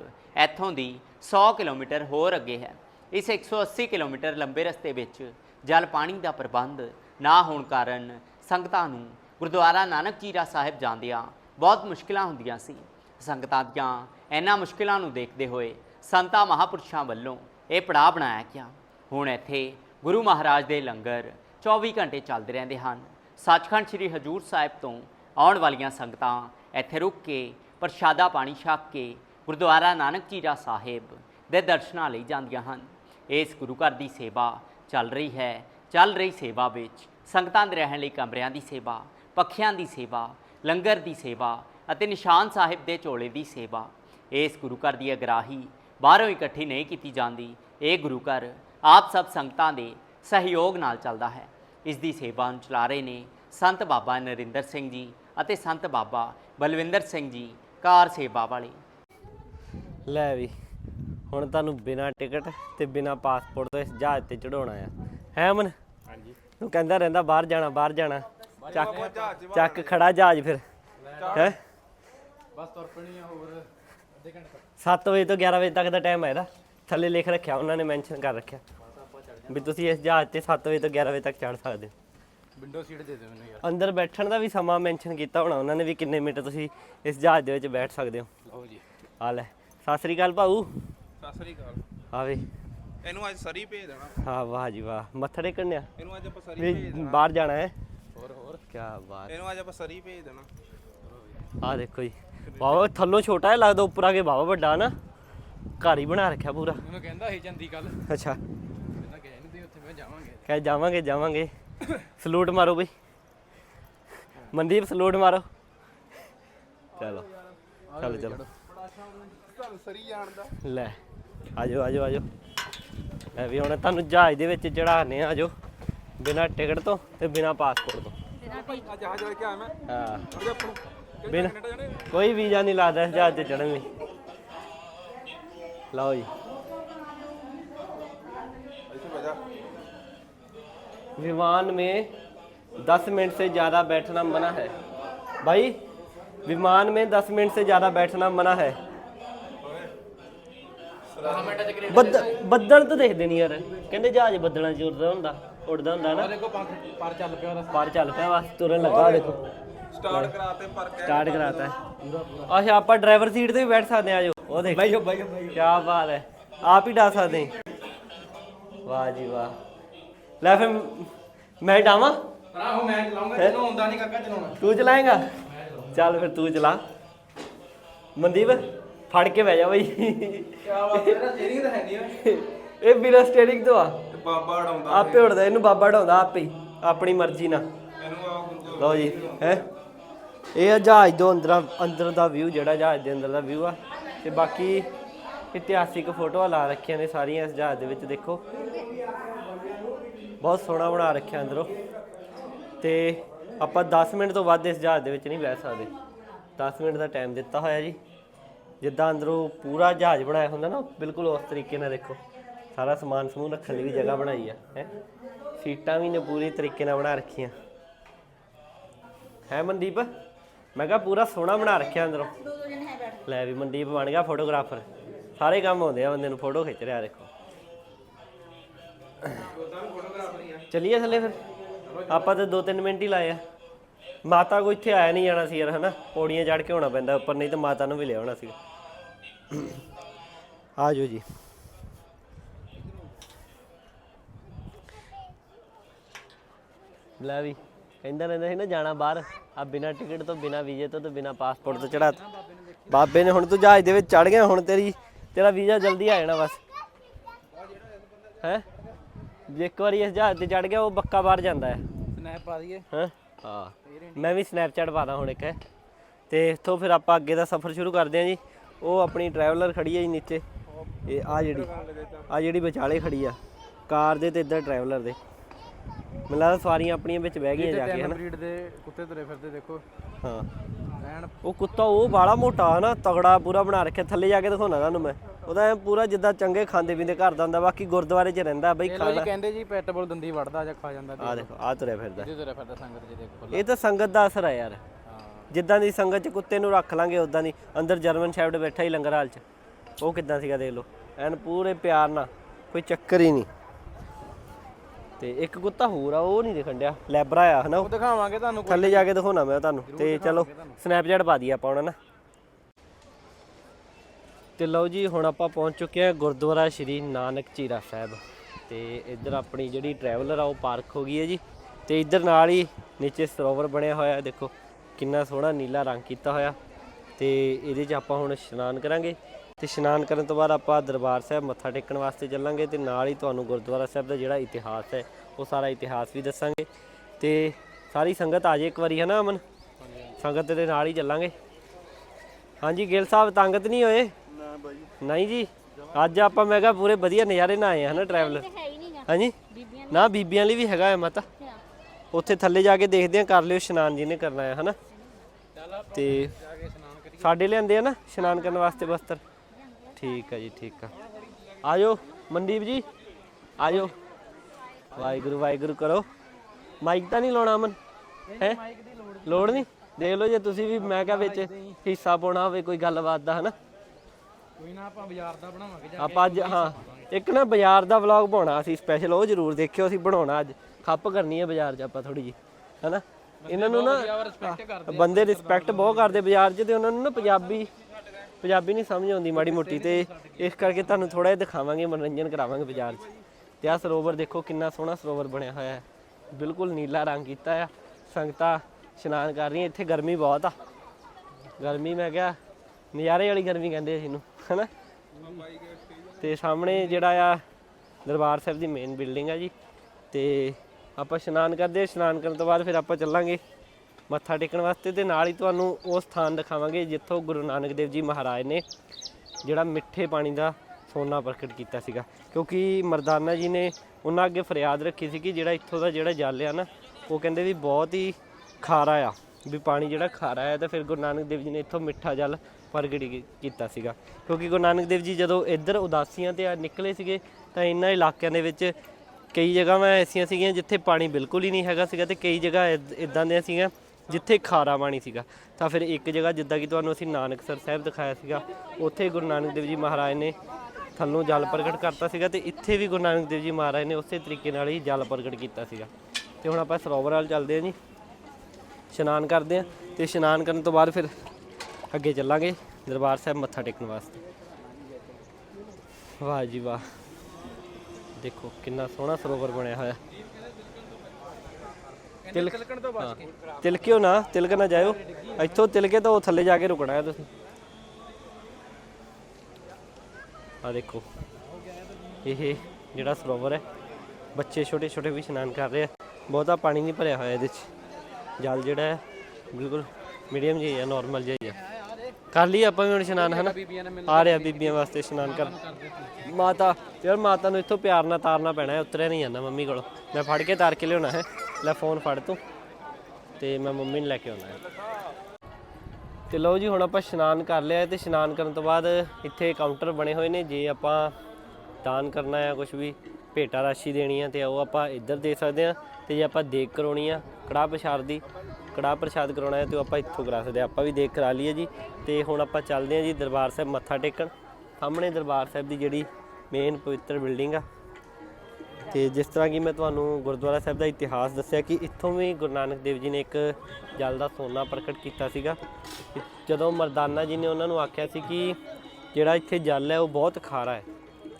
ਇੱਥੋਂ ਦੀ 100 ਕਿਲੋਮੀਟਰ ਹੋਰ ਅੱਗੇ ਹੈ। ਇਸ 180 ਕਿਲੋਮੀਟਰ ਲੰਬੇ ਰਸਤੇ ਵਿੱਚ ਜਲ ਪਾਣੀ ਦਾ ਪ੍ਰਬੰਧ ਨਾ ਹੋਣ ਕਾਰਨ ਸੰਗਤਾਂ ਨੂੰ ਗੁਰਦੁਆਰਾ ਨਾਨਕ ਚੀਰਾ ਸਾਹਿਬ ਜਾਂਦਿਆਂ ਬਹੁਤ ਮੁਸ਼ਕਿਲਾਂ ਹੁੰਦੀਆਂ ਸੀ। ਸੰਗਤਾਂ ਦੀਆਂ ਇਹਨਾਂ ਮੁਸ਼ਕਿਲਾਂ ਨੂੰ ਦੇਖਦੇ ਹੋਏ ਸੰਤਾਂ ਮਹਾਪੁਰਸ਼ਾਂ ਵੱਲੋਂ ਇਹ ਪੜਾਅ ਬਣਾਇਆ ਗਿਆ। ਹੁਣ ਇੱਥੇ ਗੁਰੂ ਮਹਾਰਾਜ ਦੇ ਲੰਗਰ 24 ਘੰਟੇ ਚੱਲਦੇ ਰਹਿੰਦੇ ਹਨ। ਸੱਚਖੰਡ ਸ੍ਰੀ ਹਜੂਰ ਸਾਹਿਬ ਤੋਂ ਆਉਣ ਵਾਲੀਆਂ ਸੰਗਤਾਂ ਇੱਥੇ ਰੁਕ ਕੇ ਪ੍ਰਸ਼ਾਦਾ ਪਾਣੀ ਛਕ ਕੇ ਗੁਰਦੁਆਰਾ ਨਾਨਕ ਜੀਰਾ ਸਾਹਿਬ ਦੇ ਦਰਸ਼ਨਾਂ ਲਈ ਜਾਂਦੀਆਂ ਹਨ। ਇਸ ਗੁਰੂ ਘਰ ਦੀ ਸੇਵਾ ਚੱਲ ਰਹੀ ਹੈ। ਚੱਲ ਰਹੀ ਸੇਵਾ ਵਿੱਚ ਸੰਗਤਾਂ ਦੇ ਰਹਿਣ ਲਈ ਕਮਰਿਆਂ ਦੀ ਸੇਵਾ, ਪੱਖਿਆਂ ਦੀ ਸੇਵਾ, ਲੰਗਰ ਦੀ ਸੇਵਾ ਅਤੇ ਨਿਸ਼ਾਨ ਸਾਹਿਬ ਦੇ ਝੋਲੇ ਦੀ ਸੇਵਾ। ਇਸ ਗੁਰੂ ਘਰ ਦੀ ਅਗਰਾਹੀ ਬਾਹਰੋਂ ਇਕੱਠੀ ਨਹੀਂ ਕੀਤੀ ਜਾਂਦੀ। ਇਹ ਗੁਰੂ ਘਰ ਆਪ ਸਭ ਸੰਗਤਾਂ ਦੇ ਸਹਿਯੋਗ ਨਾਲ ਚੱਲਦਾ ਹੈ। ਇਸ ਦੀ ਸੇਵਾ ਨੂੰ ਚਲਾ ਰਹੇ ਨੇ ਸੰਤ ਬਾਬਾ ਨਰਿੰਦਰ ਸਿੰਘ ਜੀ ਅਤੇ ਸੰਤ ਬਾਬਾ ਬਲਵਿੰਦਰ ਸਿੰਘ ਜੀ। ਕਾਰ ਸੇਵਾ ਵਾਲੇ। ਲੈ ਵੀ ਹੁਣ ਤੁਹਾਨੂੰ ਬਿਨਾ ਟਿਕਟ ਤੇ ਬਿਨਾ ਪਾਸਪੋਰਟ ਤੋਂ ਇਸ ਜਹਾਜ਼ ਤੇ ਚੜਾਉਣਾ ਆ। ਹੈ ਮਨ ਹਾਂਜੀ। ਤੂੰ ਕਹਿੰਦਾ ਰਹਿੰਦਾ ਬਾਹਰ ਜਾਣਾ ਬਾਹਰ ਜਾਣਾ। ਚੱਕ ਚੱਕ ਖੜਾ ਜਹਾਜ਼ ਫਿਰ। ਹੈ? ਬਸ ਤੁਰ ਪਣੀ ਆ ਹੋਰ ਅੱਧੇ ਘੰਟੇ ਤੱਕ। 7 ਵਜੇ ਤੋਂ 11 ਵਜੇ ਤੱਕ ਦਾ ਟਾਈਮ ਹੈ ਇਹਦਾ। ਥੱਲੇ ਲਿਖ ਰੱਖਿਆ ਉਹਨਾਂ ਨੇ ਮੈਂਸ਼ਨ ਕਰ ਰੱਖਿਆ। ਵੀ ਤੁਸੀਂ ਇਸ ਜਹਾਜ਼ ਤੇ 7 ਵਜੇ ਤੋਂ 11 ਵਜੇ ਤੱਕ ਚੜ ਸਕਦੇ ਹੋ। ਵਿੰਡੋ ਸੀਟ ਦੇ ਦੇ ਮੈਨੂੰ ਯਾਰ। ਅੰਦਰ ਬੈਠਣ ਦਾ ਵੀ ਸਮਾਂ ਮੈਂਸ਼ਨ ਕੀਤਾ ਹੋਣਾ ਉਹਨਾਂ ਨੇ ਵੀ ਕਿੰਨੇ ਮਿੰਟ ਤੁਸੀਂ ਇਸ ਜਹਾਜ਼ ਦੇ ਵਿੱਚ ਬੈਠ ਸਕਦੇ ਹੋ। ਲਓ ਜੀ। ਆ ਲੈ। ਸਤਿ ਸ੍ਰੀ ਅਕਾਲ ਭਾਊ। ਸਤਿ ਸ੍ਰੀ ਅਕਾਲ। ਆਵੇ ਇਹਨੂੰ ਅੱਜ ਸਰੀ ਭੇਜ ਦੇਣਾ। ਹਾਂ ਵਾਹ ਜੀ ਵਾਹ। ਮੱਥਾ ਟੇਕਣ ਆ ਇਹਨੂੰ ਅੱਜ ਆਪਾਂ ਸਰੀ ਭੇਜ ਦੇਣਾ। ਬਾਹਰ ਜਾਣਾ ਹੈ? ਹੋਰ ਹੋਰ। ਕੀ ਬਾਤ। ਇਹਨੂੰ ਅੱਜ ਆਪਾਂ ਸਰੀ ਭੇਜ ਦੇਣਾ। ਆ ਦੇਖੋ ਜੀ। ਬਾਬਾ ਥੱਲੋਂ ਛੋਟਾ ਹੈ ਲੱਗਦਾ ਉੱਪਰ ਆ ਕੇ ਬਾਬਾ ਵੱਡਾ ਨਾ। ਘਰ ਹੀ ਬਣਾ ਰੱਖਿਆ ਪੂਰਾ। ਮੈਨੂੰ ਕਹਿੰਦਾ ਸੀ ਜਾਂਦੀ ਕੱਲ ਅੱਛਾ। ਕਹਿੰਦਾ ਗਏ ਨਹੀਂ ਤੇ ਉੱਥੇ ਮੈਂ ਜਾਵਾਂਗੇ। ਕਹੇ ਜਾਵਾਂਗੇ ਜਾਵਾਂਗੇ। ਸਲੂਟ ਮਾਰੋ ਬਈ। ਮਨਦੀਪ, ਸਲੂਟ ਮਾਰੋ। ਚਲੋ। ਚਲੋ ਚਲੋ। ਸਰੀ ਜਾਣਦਾ ਲੈ, ਆਜੋ ਆਜੋ ਆਜੋ। ਐ ਵੀ ਹੁਣ ਤੁਹਾਨੂੰ ਜਹਾਜ਼ ਦੇ ਵਿੱਚ ਚੜਾਣੇ ਆਜੋ। ਬਿਨਾ ਟਿਕਟ ਤੋਂ ਤੇ ਬਿਨਾ ਪਾਸਪੋਰਟ ਤੋਂ। ਅੱਜ ਜਹਾਜ਼ ਲੈ ਕੇ ਆਇਆ ਮੈਂ ਹਾਂ। ਅਰੇ ਆਪਾਂ ਨੂੰ ਬਿਨਾ ਕੋਈ ਵੀਜ਼ਾ ਨਹੀਂ ਲੱਗਦਾ ਇਸ ਜਹਾਜ਼ ਤੇ ਚੜਨ ਲਈ। ਲਓ ਜੀ ਇੱਥੇ ਬਜਾ विमान में 10 मिनट से ज़्यादा बैठना मना है भाई विमान में 10 मिनट से ज़्यादा बैठना मना है ਬੱਦਲ ਬੱਦਲ ਤਾਂ ਦੇਖਦੇ ਨਹੀਂ ਯਾਰ ਕਹਿੰਦੇ ਜਹਾਜ਼ ਬੱਦਲਾਂ 'ਚ ਉੱਡਦਾ ਹੁੰਦਾ ਉੱਡਦਾ ਹੁੰਦਾ ਨਾ ਦੇਖੋ ਪੰਖ ਪਰ ਚੱਲ ਪਿਆ ਉਹਦਾ ਪਰ ਚੱਲ ਪਿਆ ਬਸ ਤੁਰਨ ਲੱਗਾ ਆਹ ਦੇਖੋ ਸਟਾਰਟ ਕਰਾਤੇ ਪਰ ਕਹਿ ਸਟਾਰਟ ਕਰਾਤਾ ਹੈ ਅੱਛਾ ਆਪਾਂ ਡਰਾਈਵਰ ਸੀਟ ਤੇ ਵੀ ਬੈਠ ਸਕਦੇ ਆ ਜੋ ਉਹ ਦੇਖ ਬਾਈ ਬਾਈ ਬਾਈ ਕੀ ਬਾਤ ਹੈ ਆਪ ਹੀ ਡਾ ਸਕਦੇ ਹਾਂ। ਵਾਹ ਜੀ ਵਾਹ ਲੈ ਫਿਰ ਮੈਂ ਡਾਵਾਂ? ਆਹੋ ਮੈਂ ਚਲਾਉਂਗਾ ਤੈਨੂੰ ਆਉਂਦਾ ਨਹੀਂ ਕਾਕਾ ਚਲਾਉਣਾ। ਤੂੰ ਚਲਾਏਗਾ? ਚੱਲ ਫਿਰ ਤੂੰ ਚਲਾ। ਮਨਦੀਪ ਫੜ ਕੇ ਬਹਿ ਜਾ ਬਈ। ਕੀ ਬਾਤ ਤੇਰਾ ਸਟੀਅਰਿੰਗ ਤਾਂ ਹੈ ਨਹੀਂ ਓਏ। ਇਹ ਬਿਨਾ ਸਟੀਅਰਿੰਗ ਤੋਂ ਆ। ਤੇ ਬਾਬਾ ਉਡਾਉਂਦਾ ਆਪੇ ਉੜਦਾ ਇਹਨੂੰ ਬਾਬਾ ਢਾਉਂਦਾ ਆਪੇ ਹੀ ਆਪਣੀ ਮਰਜ਼ੀ ਨਾਲ। ਇਹਨੂੰ ਆ ਗੁਰੂ ਲਓ ਜੀ ਹੈ? ਇਹ ਆ ਜਹਾਜ਼ ਤੋਂ ਅੰਦਰ ਅੰਦਰ ਦਾ ਵਿਊ ਜਿਹੜਾ ਜਹਾਜ਼ ਦੇ ਅੰਦਰ ਦਾ ਵਿਊ ਆ। ਤੇ ਬਾਕੀ ਇਤਿਹਾਸਿਕ ਫੋਟੋਆਂ ਲਾ ਰੱਖੀਆਂ ਨੇ ਸਾਰੀਆਂ ਇਸ ਜਹਾਜ਼ ਦੇ ਵਿੱਚ ਦੇਖੋ। ਬਹੁਤ ਸੋਹਣਾ ਬਣਾ ਰੱਖਿਆ ਅੰਦਰੋਂ। ਤੇ ਆਪਾਂ 10 ਮਿੰਟ ਤੋਂ ਵੱਧ ਇਸ ਜਹਾਜ਼ ਦੇ ਵਿੱਚ ਨਹੀਂ ਬਹਿ ਸਕਦੇ। 10 ਮਿੰਟ ਦਾ ਟਾਈਮ ਦਿੱਤਾ ਹੋਇਆ ਜੀ। ਜਿੱਦਾਂ ਅੰਦਰੋਂ ਪੂਰਾ ਜਹਾਜ਼ ਬਣਾਇਆ ਹੁੰਦਾ ਨਾ, ਬਿਲਕੁਲ ਉਸ ਤਰੀਕੇ ਨਾਲ ਦੇਖੋ। ਸਾਰਾ ਸਮਾਨ ਸਮੂਹ ਰੱਖਣ ਲਈ ਵੀ ਜਗ੍ਹਾ ਬਣਾਈ ਆ, ਹੈ। ਸੀਟਾਂ ਵੀ ਨੇ ਪੂਰੀ ਤਰੀਕੇ ਨਾਲ ਬਣਾ ਰੱਖੀਆਂ। ਹੈ ਮਨਦੀਪ? ਮੈਂ ਕਿਹਾ ਪੂਰਾ ਸੋਹਣਾ ਬਣਾ ਰੱਖਿਆ ਅੰਦਰੋਂ। ਲੈ ਵੀ ਮਨਦੀਪ ਬਣ ਗਿਆ ਫੋਟੋਗ੍ਰਾਫਰ। ਸਾਰੇ ਕੰਮ ਆਉਂਦੇ ਆ ਬੰਦੇ ਨੂੰ, ਫੋਟੋ ਖਿੱਚ ਰਿਹਾ ਦੇਖੋ। ਚਲਿਏ ਥੱਲੇ ਫਿਰ? ਆਪਾਂ ਤਾਂ 2-3 ਮਿੰਟ ਹੀ ਲਾਏ ਆ। ਮਾਤਾ ਕੋ ਇੱਥੇ ਆਇਆ ਨਹੀਂ ਜਾਣਾ ਸੀ ਯਾਰ, ਹਨਾ? ਪੌੜੀਆਂ ਚੜ ਕੇ ਹੋਣਾ ਪੈਂਦਾ, ਉੱਪਰ ਨਹੀਂ ਤਾਂ ਮਾਤਾ ਨੂੰ ਵੀ ਲਿਆਉਣਾ ਸੀ। ਆ ਜਾਓ ਜੀ। ਲੈ ਵੀ, ਕਹਿੰਦਾ ਰਹਿੰਦਾ ਸੀ ਨਾ ਜਾਣਾ ਬਾਹਰ, ਆ ਬਿਨਾ ਟਿਕਟ ਤੋਂ, ਬਿਨਾ ਵੀਜ਼ੇ ਤੋਂ ਤੇ ਬਿਨਾ ਪਾਸਪੋਰਟ ਤੋਂ ਚੜਾ ਬਾਬੇ ਨੇ ਹੁਣ ਤੂੰ ਜਹਾਜ਼ ਦੇ ਵਿੱਚ ਚੜ ਗਿਆ, ਹੁਣ ਤੇਰੀ, ਤੇਰਾ ਵੀਜ਼ਾ ਜਲਦੀ ਆ ਜਾਣਾ ਬਸ। ਹੈ? ਜੇ ਇੱਕ ਵਾਰੀ ਇਸ ਜਹਾਜ਼ ਤੇ ਚੜ ਗਿਆ ਉਹ ਬੱਕਾ ਬਾਹਰ ਜਾਂਦਾ ਹੈ। ਸਨੈਪ ਪਾ ਦਈਏ? ਹਾਂ? ਹਾਂ। ਮੈਂ ਵੀ ਸਨੈਪਚੈਟ ਪਾਦਾ ਹੁਣ ਇੱਕ। ਤੇ ਇੱਥੋਂ ਫਿਰ ਆਪਾਂ ਅੱਗੇ ਦਾ ਸਫ਼ਰ ਸ਼ੁਰੂ ਕਰਦੇ ਹਾਂ ਜੀ। ਉਹ ਆਪਣੀ ਟਰੈਵਲਰ ਖੜੀ ਹੈ ਜੀ ਨੀਚੇ। ਇਹ ਆ ਜਿਹੜੀ ਆ ਜਿਹੜੀ ਵਿਚਾਲੇ ਖੜੀ ਆ। ਕਾਰ ਦੇ ਤੇ ਇੱਧਰ ਟਰੈਵਲਰ ਦੇ। ਮੈਨੂੰ ਲੱਗਦਾ ਸਵਾਰੀਆਂ ਆਪਣੀਆਂ ਵਿੱਚ ਬਹਿ ਗਈਆਂ ਜਾ ਕੇ ਹਨਾ? ਬਰੀਡ ਦੇ ਕੁੱਤੇ ਤੁਰੇ ਫਿਰਦੇ ਦੇਖੋ। ਹਾਂ। ਐਨ ਉਹ ਕੁੱਤਾ ਉਹ ਬਾਲਾ ਮੋਟਾ ਨਾ ਤਗੜਾ ਪੂਰਾ ਬਣਾ ਰੱਖਿਆ ਥੱਲੇ ਜਾ ਕੇ ਦਿਖਾਉਣਾ ਤੁਹਾਨੂੰ ਮੈਂ। ਉਹਦਾ ਐਂ ਪੂਰਾ ਜਿੱਦਾਂ ਚੰਗੇ ਖਾਂਦੇ ਪੀਂਦੇ ਘਰ ਦਾ ਹੁੰਦਾ ਬਾਕੀ ਗੁਰਦੁਆਰੇ 'ਚ ਰਹਿੰਦਾ ਬਈ ਇਹ ਕਹਿੰਦੇ ਜੀ ਪੈਟਬੁਲ ਦੰਦੀ ਵੜਦਾ ਜਾਂ ਖਾ ਜਾਂਦਾ ਆ ਦੇਖੋ ਆ ਤੁਰਿਆ ਫਿਰਦਾ। ਜਿਹਦੇ ਤੁਰੇ ਫਿਰਦਾ ਸੰਗਤ ਜੀ ਦੇਖੋ ਇਹ ਤਾਂ ਸੰਗਤ ਦਾ ਅਸਰ ਹੈ ਯਾਰ। ਹਾਂ। ਜਿੱਦਾਂ ਦੀ ਸੰਗਤ 'ਚ ਕੁੱਤੇ ਨੂੰ ਰੱਖ ਲਾਂਗੇ ਉਦਾਂ ਦੀ ਅੰਦਰ ਜਰਮਨ ਸ਼ੈਫਰਡ ਬੈਠਾ ਹੀ ਲੰਗਰ ਹਾਲ 'ਚ। ਉਹ ਕਿੱਦਾਂ ਸੀਗਾ ਦੇਖ ਲਓ। ਐਨ ਪੂਰੇ ਪਿਆਰ ਨਾਲ ਕੋਈ ਚੱਕਰ ਹੀ ਨਹੀਂ। ਤੇ ਇੱਕ ਕੁੱਤਾ ਹੋਰ ਆ ਉਹ ਨਹੀਂ ਦਿਖਣ ਡਿਆ। ਲੈਬਰਾ ਆ ਹਨਾ ਉਹ? ਦਿਖਾਵਾਂਗੇ ਤੁਹਾਨੂੰ ਥੱਲੇ ਜਾ ਕੇ ਦਿਖਾਉਣਾ ਮੈਂ ਤੁਹਾਨੂੰ। ਤੇ ਚਲੋ ਸਨੈਪਚੈਟ ਪਾ ਦਈਏ ਆਪਾਂ ਹੁਣ ਨਾ ਤੇ ਲਓ ਜੀ ਹੁਣ ਆਪਾਂ ਪਹੁੰਚ ਚੁੱਕੇ ਹਾਂ ਗੁਰਦੁਆਰਾ ਸ਼੍ਰੀ ਨਾਨਕ ਚੀਰਾ ਸਾਹਿਬ। ਤੇ ਇੱਧਰ ਆਪਣੀ ਜਿਹੜੀ ਟਰੈਵਲਰ ਆ ਉਹ ਪਾਰਕ ਹੋ ਗਈ ਹੈ ਜੀ। ਤੇ ਇੱਧਰ ਨਾਲ ਹੀ ਨੀਚੇ ਸਰੋਵਰ ਬਣਿਆ ਹੋਇਆ ਹੈ ਦੇਖੋ। ਕਿੰਨਾ ਸੋਹਣਾ ਨੀਲਾ ਰੰਗ ਕੀਤਾ ਹੋਇਆ। ਤੇ ਇਹਦੇ 'ਚ ਆਪਾਂ ਹੁਣ ਇਸ਼ਨਾਨ ਕਰਾਂਗੇ। ਤੇ ਇਸ਼ਨਾਨ ਕਰਨ ਤੋਂ ਬਾਅਦ ਆਪਾਂ ਦਰਬਾਰ ਸਾਹਿਬ ਮੱਥਾ ਟੇਕਣ ਵਾਸਤੇ ਚੱਲਾਂਗੇ ਤੇ ਨਾਲ ਹੀ ਤੁਹਾਨੂੰ ਗੁਰਦੁਆਰਾ ਸਾਹਿਬ ਦਾ ਜਿਹੜਾ ਇਤਿਹਾਸ ਹੈ ਉਹ ਸਾਰਾ ਇਤਿਹਾਸ ਵੀ ਦੱਸਾਂਗੇ। ਤੇ ਸਾਰੀ ਸੰਗਤ ਆ ਜੇ ਇੱਕ ਵਾਰੀ ਹੈ ਨਾ ਅਮਨ? ਸੰਗਤ ਦੇ ਨਾਲ ਹੀ ਚੱਲਾਂਗੇ। ਹਾਂਜੀ ਗਿੱਲ ਸਾਹਿਬ ਤੰਗਤ ਨਹੀਂ ਹੋਏ? ਨਾ ਬਾਈ। ਨਹੀਂ ਜੀ? ਅੱਜ ਆਪਾਂ ਮੈਂ ਕਿਹਾ ਪੂਰੇ ਵਧੀਆ ਨਜ਼ਾਰੇ ਨਾਲ ਆਏ ਹਨਾ ਟਰੈਵਲਰ ਹੈ ਹੀ ਨਹੀਂਗਾ ਹਾਂਜੀ? ਨਾ ਬੀਬੀਆਂ ਲਈ ਵੀ ਹੈਗਾ ਹੈ ਮਤ। ਉੱਥੇ ਥੱਲੇ ਜਾ ਕੇ ਦੇਖਦੇ ਆ ਕਰ ਲਿਓ ਇਸ਼ਨਾਨ ਜਿਹਨੇ ਕਰਨਾ ਹੈ ਹਨਾ? ਤੇ ਸਾਡੇ ਲਿਆਂਦੇ ਆ ਨਾ ਇਸ਼ਨਾਨ ਕਰਨ ਵਾਸਤੇ ਬਸਤਰ। ਠੀਕ ਆ ਜੀ ਠੀਕ ਆ। ਆਜੋ ਮਨਦੀਪ ਜੀ ਆਜੋ। ਵਾਹਿਗੁਰੂ ਵਾਹਿਗੁਰੂ ਕਰੋ। ਮਾਈਕ ਤਾਂ ਨਹੀਂ ਲਾਉਣਾ ਅਮਨ? ਹੈ? ਲੋੜ ਨਹੀਂ? ਦੇਖ ਲਓ ਜੇ ਤੁਸੀਂ ਵੀ ਮੈਂ ਕਿਹਾ ਵਿੱਚ ਹਿੱਸਾ ਪਾਉਣਾ ਹੋਵੇ ਕੋਈ ਗੱਲਬਾਤ ਦਾ ਹਨਾ? ਕੋਈ ਨਾ ਆਪਾਂ ਬਾਜ਼ਾਰ ਦਾ ਬਣਾਵਾਂਗੇ ਜਾਂ ਆਪਾਂ ਅੱਜ ਹਾਂ ਇੱਕ ਨਾ ਬਾਜ਼ਾਰ ਦਾ ਵਲੌਗ ਪਾਉਣਾ ਅਸੀਂ ਸਪੈਸ਼ਲ ਉਹ ਜ਼ਰੂਰ ਦੇਖਿਓ ਅਸੀਂ ਬਣਾਉਣਾ ਅੱਜ। ਖੱਪ ਕਰਨੀ ਹੈ ਬਾਜ਼ਾਰ 'ਚ ਆਪਾਂ ਥੋੜੀ ਜੀ ਹਨਾ? ਇਹਨਾਂ ਨੂੰ ਨਾ ਬੰਦੇ ਰਿਸਪੈਕਟ ਬਹੁਤ ਕਰਦੇ ਬਾਜ਼ਾਰ 'ਚ ਤੇ ਉਹਨਾਂ ਨੂੰ ਨਾ ਪੰਜਾਬੀ ਪੰਜਾਬੀ ਨਹੀਂ ਸਮਝ ਆਉਂਦੀ ਮਾੜੀ ਮੋਟੀ ਤੇ ਇਸ ਕਰਕੇ ਤੁਹਾਨੂੰ ਥੋੜਾ ਜਿਹਾ ਦਿਖਾਵਾਂਗੇ, ਮਨੋਰੰਜਨ ਕਰਾਵਾਂਗੇ ਬਾਜ਼ਾਰ 'ਚ। ਤੇ ਆਹ ਸਰੋਵਰ ਦੇਖੋ ਕਿੰਨਾ ਸੋਹਣਾ ਸਰੋਵਰ ਬਣਿਆ ਹੋਇਆ ਹੈ। ਬਿਲਕੁਲ ਨੀਲਾ ਰੰਗ ਕੀਤਾ ਆ। ਸੰਗਤਾਂ ਇਸ਼ਨਾਨ ਕਰ ਰਹੀਆਂ, ਇੱਥੇ ਗਰਮੀ ਬਹੁਤ ਆ। ਗਰਮੀ ਮੈਂ ਕਿਹਾ, ਨਜ਼ਾਰੇ ਵਾਲੀ ਗਰਮੀ ਕਹਿੰਦੇ ਆ ਇਹਨੂੰ, ਹਨਾ? ਤੇ ਸਾਹਮਣੇ ਜਿਹੜਾ ਆ ਦਰਬਾਰ ਸਾਹਿਬ ਦੀ ਮੇਨ ਬਿਲਡਿੰਗ ਆ ਜੀ। ਤੇ ਆਪਾਂ ਇਸ਼ਨਾਨ ਕਰਦੇ ਇਸ਼ਨਾਨ ਕਰਨ ਤੋਂ ਬਾਅਦ ਫਿਰ ਆਪਾਂ ਚੱਲਾਂਗੇ। ਮੱਥਾ ਟੇਕਣ ਵਾਸਤੇ ਤੇ ਨਾਲ ਹੀ ਤੁਹਾਨੂੰ ਉਹ ਸਥਾਨ ਦਿਖਾਵਾਂਗੇ ਜਿੱਥੋਂ ਗੁਰੂ ਨਾਨਕ ਦੇਵ ਜੀ ਮਹਾਰਾਜ ਨੇ ਜਿਹੜਾ ਮਿੱਠੇ ਪਾਣੀ ਦਾ ਸੋਨਾ ਪ੍ਰਗਟ ਕੀਤਾ ਸੀਗਾ। ਕਿਉਂਕਿ ਮਰਦਾਨਾ ਜੀ ਨੇ ਉਹਨਾਂ ਅੱਗੇ ਫਰਿਆਦ ਰੱਖੀ ਸੀ ਕਿ ਜਿਹੜਾ ਇੱਥੋਂ ਦਾ ਜਿਹੜਾ ਜਲ ਆ ਨਾ, ਉਹ ਕਹਿੰਦੇ ਵੀ ਬਹੁਤ ਹੀ ਖਾਰਾ ਆ, ਵੀ ਪਾਣੀ ਜਿਹੜਾ ਖਾਰਾ ਆ ਤਾਂ ਫਿਰ ਗੁਰੂ ਨਾਨਕ ਦੇਵ ਜੀ ਨੇ ਇੱਥੋਂ ਮਿੱਠਾ ਜਲ ਪ੍ਰਗਟ ਕੀਤਾ ਸੀਗਾ। ਕਿਉਂਕਿ ਗੁਰੂ ਨਾਨਕ ਦੇਵ ਜੀ ਜਦੋਂ ਇੱਧਰ ਉਦਾਸੀਆਂ ਤੇ ਆ ਨਿਕਲੇ ਸੀਗੇ, ਤਾਂ ਇਹਨਾਂ ਇਲਾਕਿਆਂ ਦੇ ਵਿੱਚ ਕਈ ਜਗ੍ਹਾਵਾਂ ਐਸੀਆਂ ਸੀਗੀਆਂ ਜਿੱਥੇ ਪਾਣੀ ਬਿਲਕੁਲ ਹੀ ਨਹੀਂ ਹੈਗਾ ਸੀਗਾ ਤੇ ਕਈ ਜਗ੍ਹਾ ਇਦਾਂ ਦੀਆਂ ਸੀਗੀਆਂ ਜਿੱਥੇ ਖਾਰਾ ਪਾਣੀ ਸੀਗਾ। ਤਾਂ ਫਿਰ ਇੱਕ ਜਗ੍ਹਾ ਜਿੱਦਾਂ ਕਿ ਤੁਹਾਨੂੰ ਅਸੀਂ ਨਾਨਕਸਰ ਸਾਹਿਬ ਦਿਖਾਇਆ ਸੀਗਾ, ਉੱਥੇ ਗੁਰੂ ਨਾਨਕ ਦੇਵ ਜੀ ਮਹਾਰਾਜ ਨੇ ਥੱਲੋਂ ਜਲ ਪ੍ਰਗਟ ਕਰਤਾ ਸੀਗਾ ਤੇ ਇੱਥੇ ਵੀ ਗੁਰੂ ਨਾਨਕ ਦੇਵ ਜੀ ਮਹਾਰਾਜ ਨੇ ਉਸੇ ਤਰੀਕੇ ਨਾਲ ਹੀ ਜਲ ਪ੍ਰਗਟ ਕੀਤਾ ਸੀਗਾ। ਤੇ ਹੁਣ ਆਪਾਂ ਸਰੋਵਰ ਵੱਲ ਚੱਲਦੇ ਹਾਂ ਜੀ। ਇਸ਼ਨਾਨ ਕਰਦੇ ਹਾਂ ਤੇ ਇਸ਼ਨਾਨ ਕਰਨ ਤੋਂ ਬਾਅਦ ਫਿਰ ਅੱਗੇ ਚੱਲਾਂਗੇ। ਦਰਬਾਰ ਸਾਹਿਬ ਮੱਥਾ ਟੇਕਣ ਵਾਸਤੇ। ਵਾਹ ਜੀ ਵਾਹ। ਦੇਖੋ ਕਿੰਨਾ ਸੋਹਣਾ ਸਰੋਵਰ ਬਣਿਆ ਹੋਇਆ। ਤਿਲਕ ਤਿਲਕਣ ਤੋਂ ਬਚ ਕੇ? ਤਿਲਕਿਓ ਨਾ ਤਿਲਕ ਨਾ ਜਾਇਓ। ਇੱਥੋਂ ਤਿਲਕੇ ਤਾਂ ਉਹ ਥੱਲੇ ਜਾ ਕੇ ਰੁਕਣਾ ਹੈ ਤੁਸੀਂ। ਆ ਦੇਖੋ। ਇਹ ਜਿਹੜਾ ਸਰੋਵਰ ਹੈ ਬੱਚੇ ਛੋਟੇ ਛੋਟੇ ਵੀ ਇਸ਼ਨਾਨ ਕਰ ਰਹੇ ਆ। ਬਹੁਤਾ ਪਾਣੀ ਨਹੀਂ ਭਰਿਆ ਹੋਇਆ ਇਹਦੇ 'ਚ। ਜਲ ਜਿਹੜਾ ਹੈ ਬਿਲਕੁਲ ਮੀਡੀਅਮ ਜਿਹਾ ਹੀ ਨਾਰਮਲ ਜਿਹਾ ਹੀ। ਹੈ ਕਰ ਲਈ ਆਪਾਂ ਵੀ ਹੁਣ ਇਸ਼ਨਾਨ ਹਨਾ? ਆ ਰਿਹਾ ਬੀਬੀਆਂ ਵਾਸਤੇ ਇਸ਼ਨਾਨ ਕਰ ਮਾਤਾ ਯਾਰ ਮਾਤਾ ਨੂੰ ਇੱਥੋਂ ਪਿਆਰ ਨਾਲ ਤਾਰਨਾ ਪੈਣਾ ਹੈ ਉਤਰਿਆ ਨਹੀਂ ਜਾਂਦਾ ਮੰਮੀ ਕੋਲ। ਮੈਂ ਫੜ ਕੇ ਤਾਰ ਕੇ ਲਿਆਉਣਾ ਹੈ। ਲੈ ਫੋਨ ਫੜ ਤੂੰ ਤੇ ਮੈਂ ਮੰਮੀ ਨੂੰ ਲੈ ਕੇ ਆਉਣਾ ਹੈ। ਤੇ ਲਓ ਜੀ, ਹੁਣ ਆਪਾਂ ਇਸ਼ਨਾਨ ਕਰ ਲਿਆ ਹੈ ਤੇ ਇਸ਼ਨਾਨ ਕਰਨ ਤੋਂ ਬਾਅਦ ਇੱਥੇ ਕਾਊਂਟਰ ਬਣੇ ਹੋਏ ਨੇ। ਜੇ ਆਪਾਂ ਦਾਨ ਕਰਨਾ ਹੈ ਕੁਝ ਵੀ, ਭੇਟਾ ਰਾਸ਼ੀ ਦੇਣੀ ਹੈ ਤੇ ਉਹ ਆਪਾਂ ਇੱਧਰ ਦੇ ਸਕਦੇ ਆ ਤੇ ਜੇ ਆਪਾਂ ਦੇਖ ਕਰਾਉਣੀ ਆ, ਕੜਾਹ ਪ੍ਰਸ਼ਾਦ ਦੀ, ਕੜਾਹ ਪ੍ਰਸ਼ਾਦ ਕਰਾਉਣਾ ਹੈ ਤੇ ਆਪਾਂ ਇੱਥੋਂ ਕਰਾ ਸਕਦੇ ਹਾਂ। ਆਪਾਂ ਵੀ ਦੇਖ ਕਰਾ ਲਈਏ ਜੀ। ਤੇ ਹੁਣ ਆਪਾਂ ਚੱਲਦੇ ਹਾਂ ਜੀ ਦਰਬਾਰ ਸਾਹਿਬ ਮੱਥਾ ਟੇਕਣ। ਸਾਹਮਣੇ ਦਰਬਾਰ ਸਾਹਿਬ ਦੀ ਜਿਹੜੀ ਮੇਨ ਪਵਿੱਤਰ ਬਿਲਡਿੰਗ ਆ ਤੇ ਜਿਸ ਤਰ੍ਹਾਂ ਕਿ ਮੈਂ ਤੁਹਾਨੂੰ ਗੁਰਦੁਆਰਾ ਸਾਹਿਬ ਦਾ ਇਤਿਹਾਸ ਦੱਸਿਆ ਕਿ ਇੱਥੋਂ ਵੀ ਗੁਰੂ ਨਾਨਕ ਦੇਵ ਜੀ ਨੇ ਇੱਕ ਜਲ ਦਾ ਸੋਨਾ ਪ੍ਰਗਟ ਕੀਤਾ ਸੀਗਾ। ਜਦੋਂ ਮਰਦਾਨਾ ਜੀ ਨੇ ਉਹਨਾਂ ਨੂੰ ਆਖਿਆ ਸੀ ਕਿ ਜਿਹੜਾ ਇੱਥੇ ਜਲ ਹੈ ਉਹ ਬਹੁਤ ਖਾਰਾ ਹੈ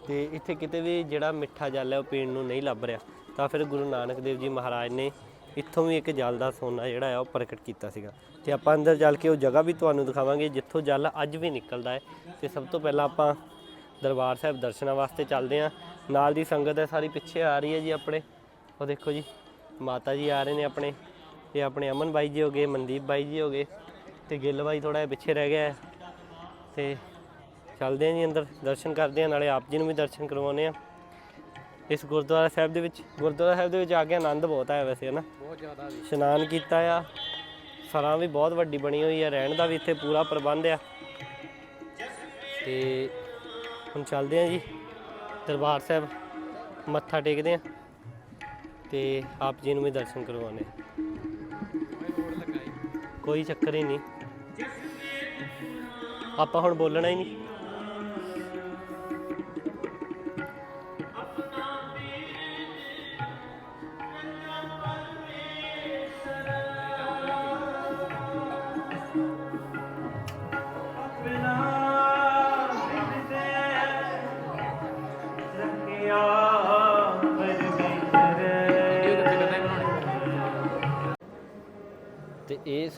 ਤੇ ਇੱਥੇ ਕਿਤੇ ਵੀ ਜਿਹੜਾ ਮਿੱਠਾ ਜਲ ਹੈ ਉਹ ਪੀਣ ਨੂੰ ਨਹੀਂ ਲੱਭ ਰਿਹਾ, ਤਾਂ ਫਿਰ ਗੁਰੂ ਨਾਨਕ ਦੇਵ ਜੀ ਮਹਾਰਾਜ ਨੇ ਇੱਥੋਂ ਵੀ ਇੱਕ ਜਲ ਦਾ ਸੋਨਾ ਜਿਹੜਾ ਹੈ ਉਹ ਪ੍ਰਗਟ ਕੀਤਾ ਸੀਗਾ। ਤੇ ਆਪਾਂ ਅੰਦਰ ਚੱਲ ਕੇ ਉਹ ਜਗ੍ਹਾ ਵੀ ਤੁਹਾਨੂੰ ਦਿਖਾਵਾਂਗੇ ਜਿੱਥੋਂ ਜਲ ਅੱਜ ਵੀ ਨਿਕਲਦਾ ਹੈ। ਤੇ ਸਭ ਤੋਂ ਪਹਿਲਾਂ ਆਪਾਂ ਦਰਬਾਰ ਸਾਹਿਬ ਦਰਸ਼ਨਾਂ ਵਾਸਤੇ ਚੱਲਦੇ ਹਾਂ। ਨਾਲ ਦੀ ਸੰਗਤ ਹੈ ਸਾਰੀ ਪਿੱਛੇ ਆ ਰਹੀ ਹੈ ਜੀ ਆਪਣੇ। ਉਹ ਦੇਖੋ ਜੀ ਮਾਤਾ ਜੀ ਆ ਰਹੇ ਨੇ ਆਪਣੇ। ਇਹ ਆਪਣੇ ਅਮਨ ਬਾਈ ਜੀ ਹੋ ਗਏ ਮਨਦੀਪ ਬਾਈ ਜੀ ਹੋ ਗਏ ਤੇ ਗਿੱਲ ਬਾਈ ਥੋੜਾ ਜਿਹਾ ਪਿੱਛੇ ਰਹਿ ਗਿਆ ਤੇ ਚੱਲਦੇ ਹਾਂ ਜੀ ਅੰਦਰ ਦਰਸ਼ਨ ਕਰਦੇ ਹਾਂ ਨਾਲੇ ਆਪ ਜੀ ਨੂੰ ਵੀ ਦਰਸ਼ਨ ਕਰਵਾਉਂਦੇ ਹਾਂ। ਇਸ ਗੁਰਦੁਆਰਾ ਸਾਹਿਬ ਦੇ ਵਿੱਚ ਗੁਰਦੁਆਰਾ ਸਾਹਿਬ ਦੇ ਵਿੱਚ ਆ ਕੇ ਆਨੰਦ ਬਹੁਤ ਆਇਆ ਵੈਸੇ ਹੈ ਨਾ? ਬਹੁਤ ਜ਼ਿਆਦਾ ਇਸ਼ਨਾਨ ਕੀਤਾ ਆ। ਸਰਾਂ ਵੀ ਬਹੁਤ ਵੱਡੀ ਬਣੀ ਹੋਈ ਹੈ ਰਹਿਣ ਦਾ ਵੀ ਇੱਥੇ ਪੂਰਾ ਪ੍ਰਬੰਧ ਆ। ਤੇ ਹੁਣ ਚੱਲਦੇ ਆ ਜੀ। ਦਰਬਾਰ ਸਾਹਿਬ ਮੱਥਾ ਟੇਕਦੇ ਆ ਤੇ ਆਪ ਜੀ ਨੂੰ ਵੀ ਦਰਸ਼ਨ ਕਰਵਾਉਣੇ ਕੋਈ ਚੱਕਰ ਹੀ ਨਹੀਂ। ਆਪਾਂ ਹੁਣ ਬੋਲਣਾ ਹੀ ਨਹੀਂ।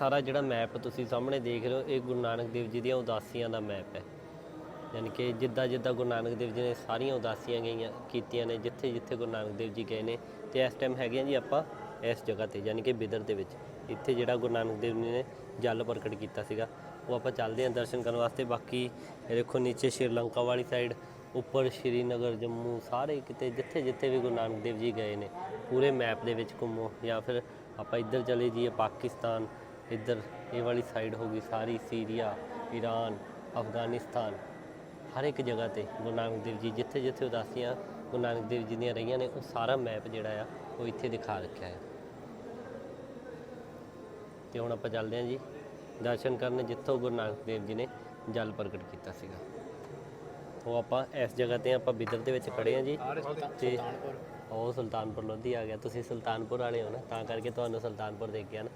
ਸਾਰਾ ਜਿਹੜਾ ਮੈਪ ਤੁਸੀਂ ਸਾਹਮਣੇ ਦੇਖ ਰਹੇ ਹੋ, ਇਹ ਗੁਰੂ ਨਾਨਕ ਦੇਵ ਜੀ ਦੀਆਂ ਉਦਾਸੀਆਂ ਦਾ ਮੈਪ ਹੈ। ਯਾਨੀ ਕਿ ਜਿੱਦਾਂ ਜਿੱਦਾਂ ਗੁਰੂ ਨਾਨਕ ਦੇਵ ਜੀ ਨੇ ਸਾਰੀਆਂ ਉਦਾਸੀਆਂ ਗਈਆਂ, ਕੀਤੀਆਂ ਨੇ, ਜਿੱਥੇ ਜਿੱਥੇ ਗੁਰੂ ਨਾਨਕ ਦੇਵ ਜੀ ਗਏ ਨੇ, ਤੇ ਇਸ ਟਾਈਮ ਹੈਗੇ ਆ ਜੀ ਆਪਾਂ ਇਸ ਜਗ੍ਹਾ ਤੇ, ਯਾਨੀ ਕਿ ਬਿਦਰ ਦੇ ਵਿੱਚ। ਇੱਥੇ ਜਿਹੜਾ ਗੁਰੂ ਨਾਨਕ ਦੇਵ ਜੀ ਨੇ ਜਲ ਪ੍ਰਗਟ ਕੀਤਾ ਸੀਗਾ, ਉਹ ਆਪਾਂ ਚੱਲਦੇ ਹਾਂ ਦਰਸ਼ਨ ਕਰਨ ਵਾਸਤੇ। ਬਾਕੀ ਦੇਖੋ ਨੀਚੇ ਸ਼੍ਰੀਲੰਕਾ ਵਾਲੀ ਸਾਈਡ ਉੱਪਰ ਸ਼੍ਰੀਨਗਰ, ਜੰਮੂ, ਸਾਰੇ ਕਿਤੇ ਜਿੱਥੇ ਜਿੱਥੇ ਵੀ ਗੁਰੂ ਨਾਨਕ ਦੇਵ ਜੀ ਗਏ ਨੇ, ਪੂਰੇ ਮੈਪ ਦੇ ਵਿੱਚ ਘੁੰਮੋ। ਜਾਂ ਫਿਰ ਆਪਾਂ ਇੱਧਰ ਚਲੇ ਜਾਈਏ ਪਾਕਿਸਤਾਨ ਇੱਧਰ ਇਹ ਵਾਲੀ ਸਾਈਡ ਹੋ ਗਈ ਸਾਰੀ ਸੀਰੀਆ ਈਰਾਨ ਅਫਗਾਨਿਸਤਾਨ ਹਰ ਇੱਕ ਜਗ੍ਹਾ ਤੇ ਗੁਰੂ ਨਾਨਕ ਦੇਵ ਜੀ ਜਿੱਥੇ ਜਿੱਥੇ ਉਦਾਸੀਆਂ ਗੁਰੂ ਨਾਨਕ ਦੇਵ ਜੀ ਦੀਆਂ ਰਹੀਆਂ ਨੇ ਉਹ ਸਾਰਾ ਮੈਪ ਜਿਹੜਾ ਆ ਉਹ ਇੱਥੇ ਦਿਖਾ ਰੱਖਿਆ ਹੈ। ਤੇ ਹੁਣ ਆਪਾਂ ਚੱਲਦੇ ਹਾਂ ਜੀ ਦਰਸ਼ਨ ਕਰਨ ਜਿੱਥੋਂ ਗੁਰੂ ਨਾਨਕ ਦੇਵ ਜੀ ਨੇ ਜਲ ਪ੍ਰਗਟ ਕੀਤਾ ਸੀਗਾ। ਉਹ ਆਪਾਂ ਇਸ ਜਗ੍ਹਾ ਤੇ ਆਪਾਂ ਬਿਦਰ ਦੇ ਵਿੱਚ ਖੜੇ ਹਾਂ ਜੀ ਤੇ ਉਹ ਸੁਲਤਾਨਪੁਰ ਲੋਧੀ ਆ ਗਿਆ ਤੁਸੀਂ ਸੁਲਤਾਨਪੁਰ ਵਾਲੇ ਹੋ ਨਾ ਤਾਂ ਕਰਕੇ ਤੁਹਾਨੂੰ ਸੁਲਤਾਨਪੁਰ ਦੇਖ ਗਿਆ ਨਾ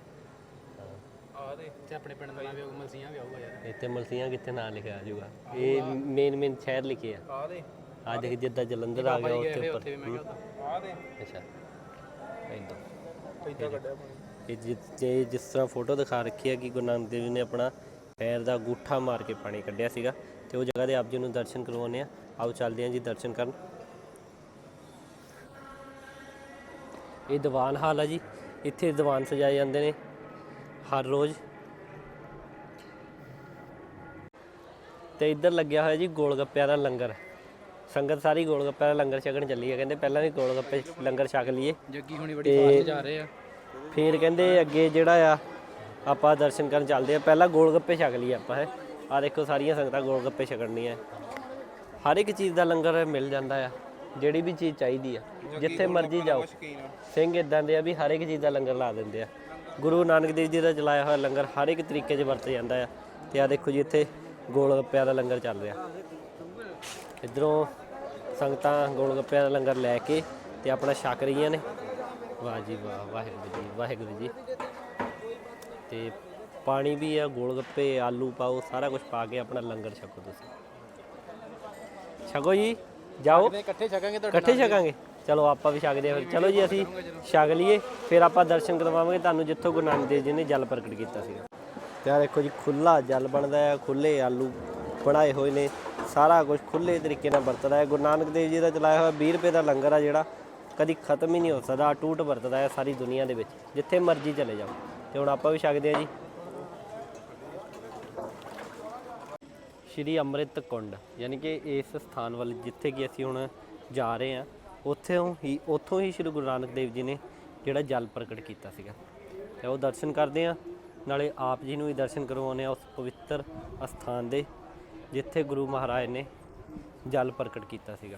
ਹਾਂ। ਆ ਦੇ ਤੇ ਆਪਣੇ ਪਿੰਡ ਦਾ ਨਾਮ ਵੀ ਆਊਗਾ ਮਲਸੀਆਂ ਵੀ ਆਊਗਾ ਯਾਰ। ਇੱਥੇ ਮਲਸੀਆਂ ਕਿੱਥੇ ਨਾਂ ਲਿਖਿਆ ਆ ਜਾਊਗਾ? ਇਹ ਮੇਨ ਮੇਨ ਸ਼ਹਿਰ ਲਿਖੇ ਆ। ਆ ਦੇ। ਆ ਦੇਖ ਜਿੱਦਾਂ ਜਲੰਧਰ ਆ ਗਿਆ ਉੱਥੇ ਉੱਥੇ ਉੱਪਰ। ਵੀ ਮੈਂ ਕਿਹਾ ਉੱਦਾਂ ਆ ਦੇ। ਅੱਛਾ। ਇਦਾਂ ਇਦਾਂ ਕੱਢਿਆ ਪਾਣੀ। ਇਹ ਜਿ- ਜੇ ਜਿਸ ਤਰ੍ਹਾਂ ਫੋਟੋ ਦਿਖਾ ਰੱਖੀ ਹੈ ਕਿ ਗੁਰੂ ਨਾਨਕ ਦੇਵ ਜੀ ਨੇ ਆਪਣਾ ਪੈਰ ਦਾ ਅੰਗੂਠਾ ਮਾਰ ਕੇ ਪਾਣੀ ਕੱਢਿਆ ਸੀਗਾ ਤੇ ਉਹ ਜਗ੍ਹਾ ਦੇ ਆਪ ਜੀ ਨੂੰ ਦਰਸ਼ਨ ਕਰਵਾਉਣੇ ਆ। ਆਓ ਚੱਲਦੇ ਹਾਂ ਜੀ ਦਰਸ਼ਨ ਕਰਨ। ਇਹ ਦੀਵਾਨ ਹਾਲ ਆ ਜੀ। ਇੱਥੇ ਦੀਵਾਨ ਸਜਾਏ ਜਾਂਦੇ ਨੇ। ਹਰ ਰੋਜ਼। ਤੇ ਇੱਧਰ ਲੱਗਿਆ ਹੋਇਆ ਜੀ ਗੋਲ ਗੱਪਿਆਂ ਦਾ ਲੰਗਰ। ਸੰਗਤ ਸਾਰੀ ਗੋਲ ਗੱਪਿਆਂ ਦਾ ਲੰਗਰ ਛਕਣ ਚੱਲੀ ਹੈ ਕਹਿੰਦੇ ਪਹਿਲਾਂ ਵੀ ਗੋਲ ਗੱਪੇ ਲੰਗਰ ਛਕ ਲਈਏ। ਜੱਗੀ ਹੁਣੀ ਬੜੀ ਫਾਸਟ ਜਾ ਰਹੇ ਆ। ਫਿਰ ਕਹਿੰਦੇ ਅੱਗੇ ਜਿਹੜਾ ਆ ਆਪਾਂ ਦਰਸ਼ਨ ਕਰਨ ਚੱਲਦੇ ਆ। ਪਹਿਲਾਂ ਗੋਲ ਗੱਪੇ ਛਕ ਲਈਏ ਆਪਾਂ ਹੈ। ਆ ਦੇਖੋ ਸਾਰੀਆਂ ਸੰਗਤਾਂ ਗੋਲ ਗੱਪੇ ਛਕਣੀਆਂ ਹਰ ਇੱਕ ਚੀਜ਼ ਦਾ ਲੰਗਰ ਮਿਲ ਜਾਂਦਾ ਆ। ਜਿਹੜੀ ਵੀ ਚੀਜ਼ ਚਾਹੀਦੀ ਆ। ਜਿੱਥੇ ਮਰਜ਼ੀ ਜਾਓ। ਸਿੰਘ ਇਦਾਂ ਦੇ ਆ ਵੀ ਹਰ ਇੱਕ ਚੀਜ਼ ਦਾ ਲੰਗਰ ਲਾ ਦਿੰਦੇ ਆ। ਗੁਰੂ ਨਾਨਕ ਦੇਵ ਜੀ ਦਾ ਚਲਾਇਆ ਹੋਇਆ ਲੰਗਰ ਹਰ ਇੱਕ ਤਰੀਕੇ 'ਚ ਵਰਤ ਜਾਂਦਾ ਆ। ਤੇ ਆ ਦੇਖੋ ਜੀ ਇੱਥੇ ਗੋਲ ਗੱਪਿਆਂ ਦਾ ਲੰਗਰ ਚੱਲ ਰਿਹਾ। ਇਧਰੋਂ ਸੰਗਤਾਂ ਗੋਲ ਗੱਪਿਆਂ ਦਾ ਲੰਗਰ ਲੈ ਕੇ ਤੇ ਆਪਣਾ ਛਕ ਰਹੀਆਂ ਨੇ। ਵਾਹ ਜੀ ਵਾਹ ਵਾਹਿਗੁਰੂ ਜੀ ਵਾਹਿਗੁਰੂ ਜੀ। ਤੇ ਪਾਣੀ ਵੀ ਆ ਗੋਲ ਗੱਪੇ ਆਲੂ ਪਾਓ ਸਾਰਾ ਕੁਝ ਪਾ ਕੇ ਆਪਣਾ ਲੰਗਰ ਛਕੋ ਤੁਸੀਂ। ਛਕੋ ਜੀ ਜਾਓ। ਇਕੱਠੇ ਛਕਾਂਗੇ ਤੁਹਾਡੇ ਇਕੱਠੇ ਛਕਾਂਗੇ। ਚਲੋ ਆਪਾਂ ਵੀ ਛਕਦੇ ਹਾਂ। ਫਿਰ ਚਲੋ ਜੀ, ਅਸੀਂ ਛਕ ਲਈਏ। ਫਿਰ ਆਪਾਂ ਦਰਸ਼ਨ ਕਰਵਾਵਾਂਗੇ। ਤੁਹਾਨੂੰ ਜਿੱਥੋਂ ਗੁਰੂ ਨਾਨਕ ਦੇਵ ਜੀ ਨੇ ਜਲ ਪ੍ਰਗਟ ਕੀਤਾ ਸੀਗਾ। ਤੇ ਆ ਦੇਖੋ ਜੀ ਖੁੱਲਾ ਜਲ ਬਣਦਾ ਹੈ। ਖੁੱਲੇ ਆਲੂ ਬਣਾਏ ਹੋਏ ਨੇ। ਸਾਰਾ ਕੁਝ ਖੁੱਲੇ ਤਰੀਕੇ ਨਾਲ ਵਰਤਦਾ ਹੈ। ਗੁਰੂ ਨਾਨਕ ਦੇਵ ਜੀ ਦਾ ਚਲਾਇਆ ਹੋਇਆ 20 ਰੁਪਏ ਦਾ ਲੰਗਰ ਆ ਜਿਹੜਾ, ਕਦੀ ਖਤਮ ਹੀ ਨਹੀਂ ਹੋ ਸਕਦਾ। ਟੂਟ ਵਰਤਦਾ ਹੈ ਸਾਰੀ ਦੁਨੀਆ ਦੇ ਵਿੱਚ। ਜਿੱਥੇ ਮਰਜ਼ੀ ਚਲੇ ਜਾਓ। ਤੇ ਹੁਣ ਆਪਾਂ ਵੀ ਛਕਦੇ ਹਾਂ ਜੀ। ਸ਼੍ਰੀ ਅੰਮ੍ਰਿਤ ਕੁੰਡ ਯਾਨੀ ਕਿ ਇਸ ਸਥਾਨ ਵੱਲ ਜਿੱਥੇ ਕਿ ਅਸੀਂ ਹੁਣ ਜਾ ਰਹੇ ਹਾਂ। ਉੱਥੇ ਹੀ, ਉੱਥੋਂ ਹੀ ਸ਼੍ਰੀ ਗੁਰੂ ਨਾਨਕ ਦੇਵ ਜੀ ਨੇ ਜਿਹੜਾ ਜਲ ਪ੍ਰਗਟ ਕੀਤਾ ਸੀਗਾ। ਤੇ ਉਹ ਦਰਸ਼ਨ ਕਰਦੇ ਆ, ਨਾਲੇ ਆਪ ਜੀ ਨੂੰ ਵੀ ਦਰਸ਼ਨ ਕਰਵਾਉਂਦੇ ਆ ਉਸ ਪਵਿੱਤਰ ਅਸਥਾਨ ਦੇ, ਜਿੱਥੇ ਗੁਰੂ ਮਹਾਰਾਜ ਨੇ ਜਲ ਪ੍ਰਗਟ ਕੀਤਾ ਸੀਗਾ।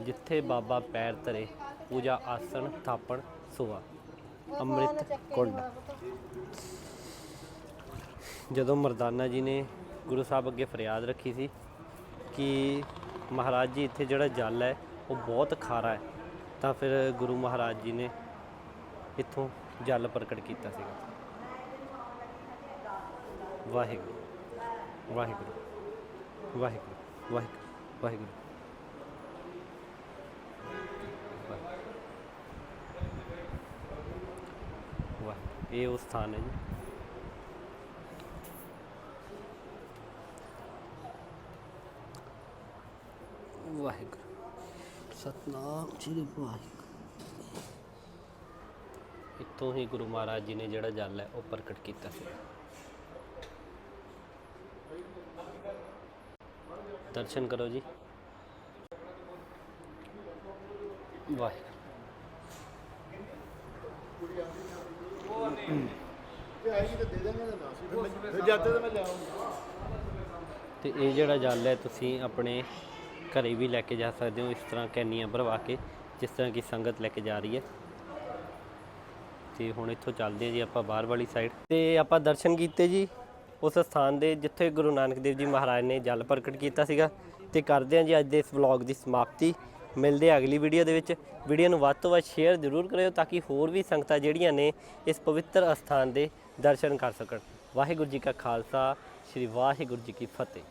ਜਿੱਥੇ ਬਾਬਾ ਪੈਰ ਧਰੇ, ਪੂਜਾ ਆਸਣ, ਥਾਪਣ, ਸੋਆ, ਅੰਮ੍ਰਿਤ ਕੁੰਡ। ਜਦੋਂ ਮਰਦਾਨਾ ਜੀ ਨੇ ਗੁਰੂ ਸਾਹਿਬ ਅੱਗੇ ਫਰਿਆਦ ਰੱਖੀ ਸੀ ਕਿ ਮਹਾਰਾਜ ਜੀ, ਇੱਥੇ ਜਿਹੜਾ ਜਲ ਹੈ ਉਹ ਬਹੁਤ ਖਾਰਾ ਹੈ। ਤਾਂ ਫਿਰ ਗੁਰੂ ਮਹਾਰਾਜ ਜੀ ਨੇ ਇੱਥੋਂ ਜਲ ਪ੍ਰਗਟ ਕੀਤਾ ਸੀਗਾ। ਵਾਹਿਗੁਰੂ ਵਾਹਿਗੁਰੂ ਵਾਹਿਗੁਰੂ ਵਾਹਿਗੁਰੂ ਵਾਹਿਗੁਰੂ। ਵਾਹ ਇਹ ਉਹ ਸਥਾਨ ਹੈ ਜੀ ਵਾਹਿਗੁਰੂ ਸਤਨਾਮ ਸ੍ਰੀ ਵਾਹਿਗੁਰੂ। ਇੱਥੋਂ ਹੀ ਗੁਰੂ ਮਹਾਰਾਜ ਜੀ ਨੇ ਜਿਹੜਾ ਜਲ ਹੈ ਉਹ ਪ੍ਰਗਟ ਕੀਤਾ ਸੀ। ਦਰਸ਼ਨ ਕਰੋ ਜੀ। ਵਾਹਿਗੁਰੂ। ਤੇ ਇਹ ਜਿਹੜਾ ਜਲ ਹੈ ਤੁਸੀਂ ਆਪਣੇ ਘਰੇ ਵੀ ਲੈ ਕੇ ਜਾ ਸਕਦੇ ਹੋ ਇਸ ਤਰ੍ਹਾਂ ਕੈਨੀਆਂ ਭਰਵਾ ਕੇ, ਜਿਸ ਤਰ੍ਹਾਂ ਕਿ ਸੰਗਤ ਲੈ ਕੇ ਜਾ ਰਹੀ ਹੈ। ਤੇ ਹੁਣ ਇੱਥੋਂ ਚੱਲਦੇ ਹਾਂ ਜੀ ਆਪਾਂ ਬਾਹਰ ਵਾਲੀ ਸਾਈਡ ਤੇ ਆਪਾਂ ਦਰਸ਼ਨ ਕੀਤੇ ਜੀ, ਉਸ ਸਥਾਨ ਦੇ ਜਿੱਥੇ ਗੁਰੂ ਨਾਨਕ ਦੇਵ ਜੀ ਮਹਾਰਾਜ ਨੇ ਜਲ ਪ੍ਰਗਟ ਕੀਤਾ ਸੀਗਾ। ਤੇ ਕਰਦੇ ਹਾਂ ਜੀ ਅੱਜ ਦੇ ਇਸ ਵਲੌਗ ਦੀ ਸਮਾਪਤੀ। ਮਿਲਦੇ ਆ ਅਗਲੀ ਵੀਡੀਓ ਦੇ ਵਿੱਚ। ਵੀਡੀਓ ਨੂੰ ਵੱਧ ਤੋਂ ਵੱਧ ਸ਼ੇਅਰ ਜ਼ਰੂਰ ਕਰਿਓ ਤਾਂ ਕਿ ਹੋਰ ਵੀ ਸੰਗਤਾਂ ਜਿਹੜੀਆਂ ਨੇ ਇਸ ਪਵਿੱਤਰ ਅਸਥਾਨ ਦੇ ਦਰਸ਼ਨ ਕਰ ਸਕਣ। ਵਾਹਿਗੁਰੂ ਜੀ ਕਾ ਖਾਲਸਾ, ਸ੍ਰੀ ਵਾਹਿਗੁਰੂ ਜੀ ਕੀ ਫਤਿਹ।